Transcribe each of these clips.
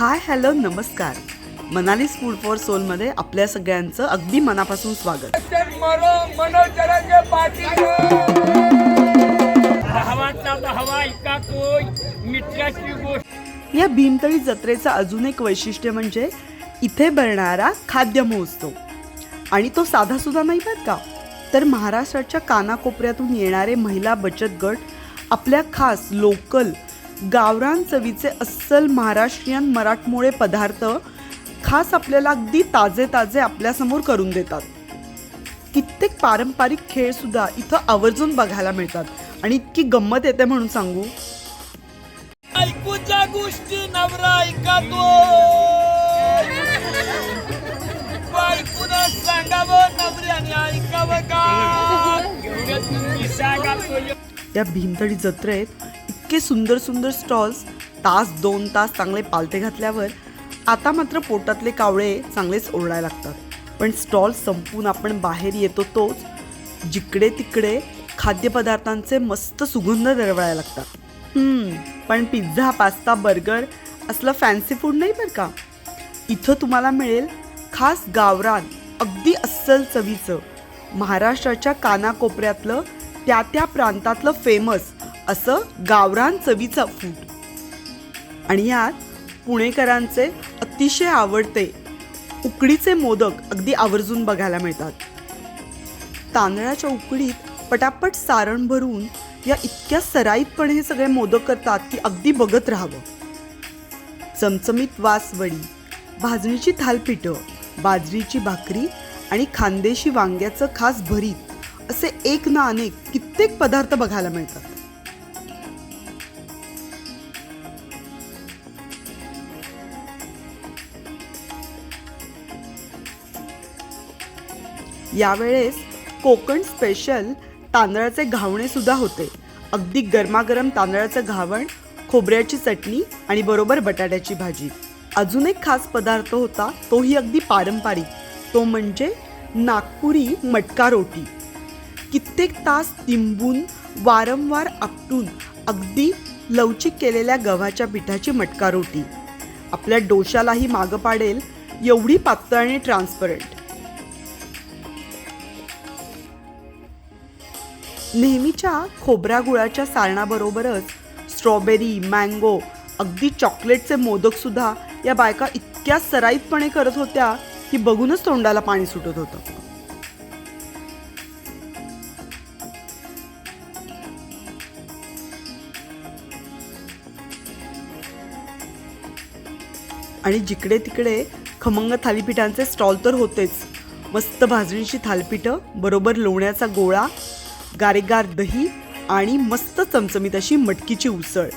Hi hello नमस्कार. मनालीस food for सोलमध्ये आपल्या सगळ्यांचं अगदी मनापासून स्वागत. या भीमतळी जत्रेचं अजून एक वैशिष्ट्य म्हणजे इथे भरणारा खाद्य महोत्सव. आणि तो साधा सुद्धा नाही बरं का? तर महाराष्ट्राच्या कानाकोपऱ्यातून येणारे महिला बचत गट आपल्या खास लोकल गावरान चवीचे अस्सल महाराष्ट्रीयन मराठमोळे पदार्थ खास आपल्याला अगदी ताजे ताजे आपल्यासमोर करून देतात. कित्येक पारंपरिक खेळ सुद्धा इथं आवर्जून बघायला मिळतात. आणि इतकी गंमत येते म्हणून सांगू. ऐकूच्या गोष्टी नवरा ऐकातो. बायकून सांगावं नवऱ्याने ऐकावं का? या भीमतडी जत्रेत इतके सुंदर सुंदर स्टॉल्स तास दोन तास चांगले पालते घातल्यावर आता मात्र पोटातले कावळे चांगलेच ओरडायला लागतात. पण स्टॉल संपून आपण बाहेर येतो तोच जिकडे तिकडे खाद्यपदार्थांचे मस्त सुगंध दरवळायला लागतात. पण पिझ्झा पास्ता बर्गर असलं फॅन्सी फूड नाही बरं का? इथं तुम्हाला मिळेल खास गावरान अगदी अस्सल चवीचं महाराष्ट्राच्या कानाकोपऱ्यातलं त्या त्या प्रांतातलं फेमस असं गावरान चवीचा फूट आणि यात पुणेकरांचे अतिशय आवडते उकडीचे मोदक अगदी आवर्जून बघायला मिळतात. तांदळाच्या उकडीत पटापट सारण भरून या इतक्या सराईतपणे हे सगळे मोदक करतात की अगदी बघत राहावं. चमचमीत वासवडी भाजणीची थालपिठं बाजरीची भाकरी आणि खानदेशी वांग्याचं खास भरीत असे एक ना अनेक कित्येक पदार्थ बघायला मिळतात. यावेळेस कोकण स्पेशल तांदळाचे घावणे सुद्धा होते. अगदी गरमागरम तांदळाचं घावण खोबऱ्याची चटणी आणि बरोबर बटाट्याची भाजी. अजून एक खास पदार्थ होता तोही अगदी पारंपरिक. तो म्हणजे नागपुरी मटका रोटी. कित्येक तास तिंबून वारंवार आपटून अगदी लवचिक केलेल्या गव्हाच्या पिठाची मटका रोटी. आपल्या डोशालाही मागं पाडेल एवढी पातळ आणि ट्रान्सपरंट नेहमीच्या खोबरा गुळाच्या सारणाबरोबरच स्ट्रॉबेरी मँगो अगदी चॉकलेटचे मोदकसुद्धा या बायका इतक्या सराईतपणे करत होत्या की बघूनच तोंडाला पाणी सुटत होतं. आणि जिकडे तिकडे खमंग थालीपीठांचे स्टॉल तर होतेच. मस्त भाजणीची थालीपीठं बरोबर लोण्याचा गोळा गारेगार दही आणि मस्त चमचमीत अशी मटकीची उसळ.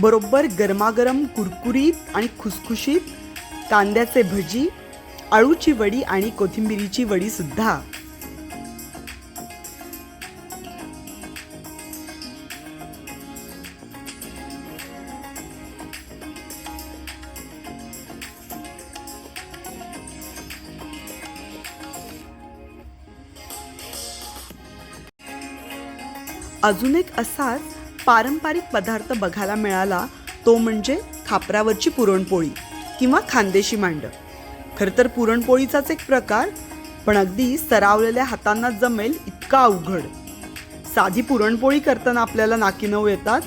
बरोबर गरमागरम कुरकुरीत आणि खुसखुशीत कांद्याचे भजी आळूची वडी आणि कोथिंबिरीची वडीसुद्धा अजून एक असाच पारंपरिक पदार्थ बघायला मिळाला तो म्हणजे खापरावरची पुरणपोळी किंवा खानदेशी मांड. खरं तर पुरणपोळीचाच एक प्रकार पण अगदी सरावलेल्या हातांना जमेल इतका अवघड. साधी पुरणपोळी करताना आपल्याला नाकीनऊ येतात.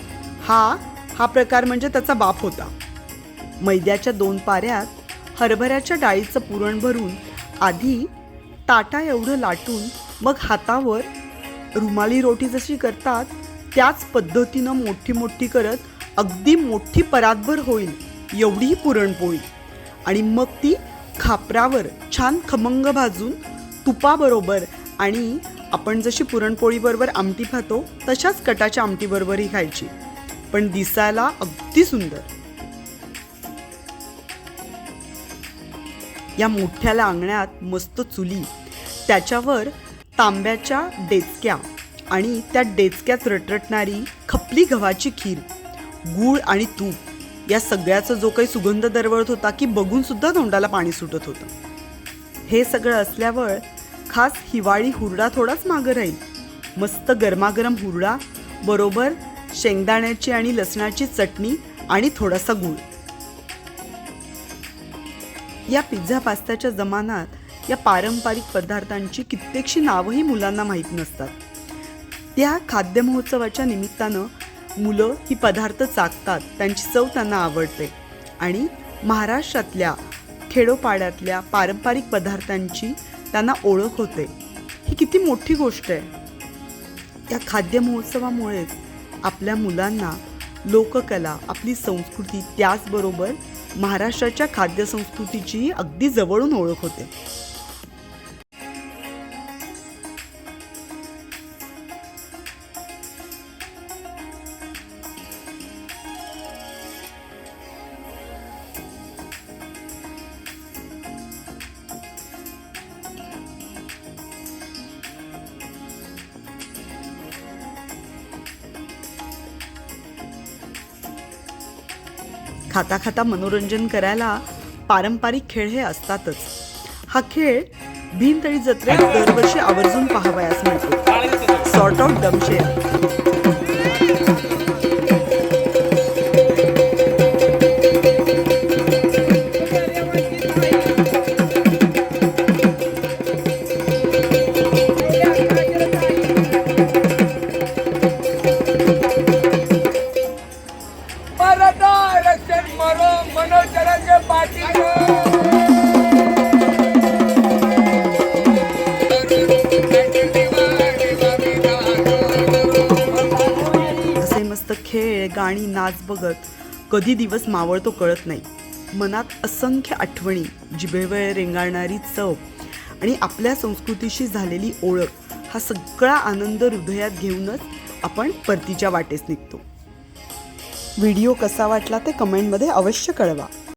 हा हा प्रकार म्हणजे त्याचा बाप होता. मैद्याच्या दोन पाऱ्यात हरभऱ्याच्या डाळीचं पुरण भरून आधी ताटा एवढं लाटून मग हातावर रुमाली रोटी जशी करतात त्याच पद्धतीनं मोठी मोठी करत अगदी मोठी परातभर होईल एवढी पुरणपोळी. आणि मग ती खापरावर छान खमंग भाजून तुपाबरोबर आणि आपण जशी पुरणपोळीबरोबर आमटी खातो तशाच कटाच्या आमटीबरोबरही खायची. पण दिसायला अगदी सुंदर. या मोठ्याला अंगण्यात मस्त चुली. त्याच्यावर तांब्याच्या डेचक्या आणि त्या डेचक्यात रटरटणारी खपली गव्हाची खीर गूळ आणि तूप या सगळ्याचा जो काही सुगंध दरवळत होता की बघूनसुद्धा तोंडाला पाणी सुटत होतं. हे सगळं असल्यावर खास हिवाळी हुरडा थोडाच मागं राहील. मस्त गरमागरम हुरडा बरोबर शेंगदाण्याची आणि लसणाची चटणी आणि थोडासा गूळ. या पिझ्झा पास्त्याच्या जमान्यात या पारंपरिक पदार्थांची कित्येकशी नावंही मुलांना माहीत नसतात. त्या खाद्य महोत्सवाच्या निमित्तानं मुलं ही पदार्थ चाकतात त्यांची चव त्यांना आवडते. आणि महाराष्ट्रातल्या खेडोपाड्यातल्या पारंपरिक पदार्थांची त्यांना ओळख होते. ही किती मोठी गोष्ट आहे. या खाद्य महोत्सवामुळेच आपल्या मुलांना लोककला आपली संस्कृती त्याचबरोबर महाराष्ट्राच्या खाद्य संस्कृतीची अगदी जवळून ओळख होते. खाता खाता मनोरंजन करायला पारंपरिक खेळ हे असतातच. हा खेळ भीमतळी जत्रेत दरवर्षी आवर्जून पाहावयास मिळतो. सॉर्ट आउट दमशेर आणि नाच बघत कधी दिवस मावळतो कळत नाही. मनात असंख्य आठवणी जिभेवर रेंगाळणारी चव आणि आपल्या संस्कृतीशी झालेली ओळख हा सगळा आनंद हृदयात घेऊनच आपण परतीच्या वाटेस निघतो. व्हिडिओ कसा वाटला ते कमेंटमध्ये अवश्य कळवा.